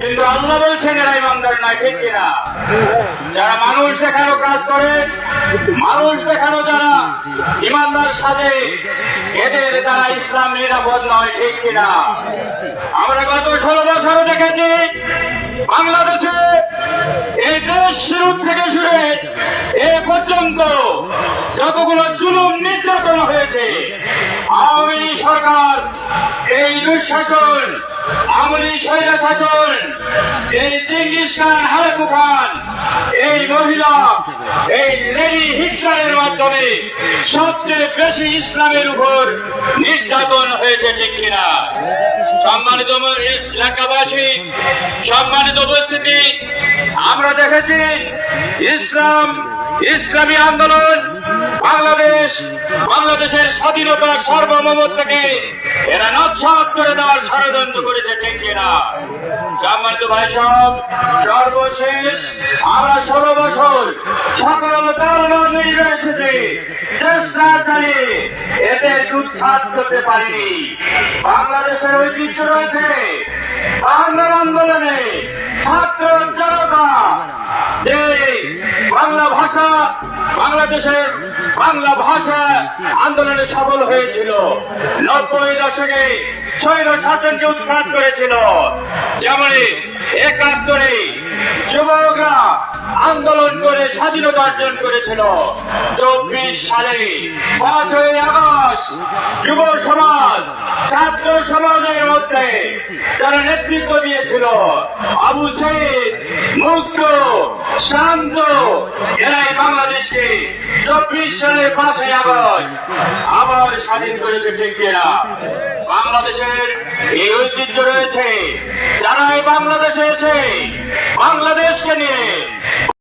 কিন্তু আল্লাহ বলছেন, এরা ইমানদার না ঠিক কিনা? যারা মানুষ দেখানো কাজ করে, মানুষ দেখানো যারা ইমানদার সাজে, এদের দ্বারা ইসলাম নিরাপদ নয়, ঠিক কিনা? আমরা গত ষোলো বছর দেখেছি, বাংলাদেশে এই দেশ শুরু থেকে শুরু এ পর্যন্ত যতগুলো জুলুম, নির্যাতন এই দুঃশাসন আমলি স্বৈরা শাসন এই চিঙ্গিস খান হারেকু খান, এই মহিলা, এই লেডি হিটলারের মাধ্যমে সবচেয়ে বেশি ইসলামের উপর নির্যাতন হয়েছে, ঠিক কিনা? সম্মানিত এলাকাবাসী, সম্মানিত উপস্থিতি, আমরা দেখেছি ইসলাম, ইসলামী আন্দোলন বাংলাদেশ, বাংলাদেশের স্বাধীনতার সার্বভৌমত্বকে এরা নচ্ছাদ করে দেওয়ার ষড়যন্ত্র করেছে, ঠিক কিনা? সম্মানিত ভাই সব সর্বশেষ আমরা ষোলো বছর সকল কারণ নির্বাচিতে চেষ্টা চালিয়ে এদের উৎখাত করতে পারিনি। বাংলাদেশের ঐতিহ্য রয়েছে। বাংলার আন্দোলনে ছাত্র জনতা ভাষা বাংলাদেশের বাংলা ভাষা আন্দোলনে সফল হয়েছিল। নব্বই দশকে ছয় শাসনকে উৎখাত করেছিল। যেমন একাত্তরে যুবকরা আন্দোলন করে স্বাধীনতা অর্জন করেছিল। চব্বিশ সালে পাঁচই আগস্ট যুব সমাজ, ছাত্র সমাজের মধ্যে যারা নেতৃত্ব দিয়েছিল। আবু সৈদ মুক্ত শান্ত এরাই বাংলাদেশকে চব্বিশ সালে পাঁচই আগস্ট আবার স্বাধীন করেছে ঠিক কিনা বাংলাদেশের এই ঐতিহ্য রয়েছে। যারা এই বাংলাদেশে এসে বাংলাদেশকে নিয়ে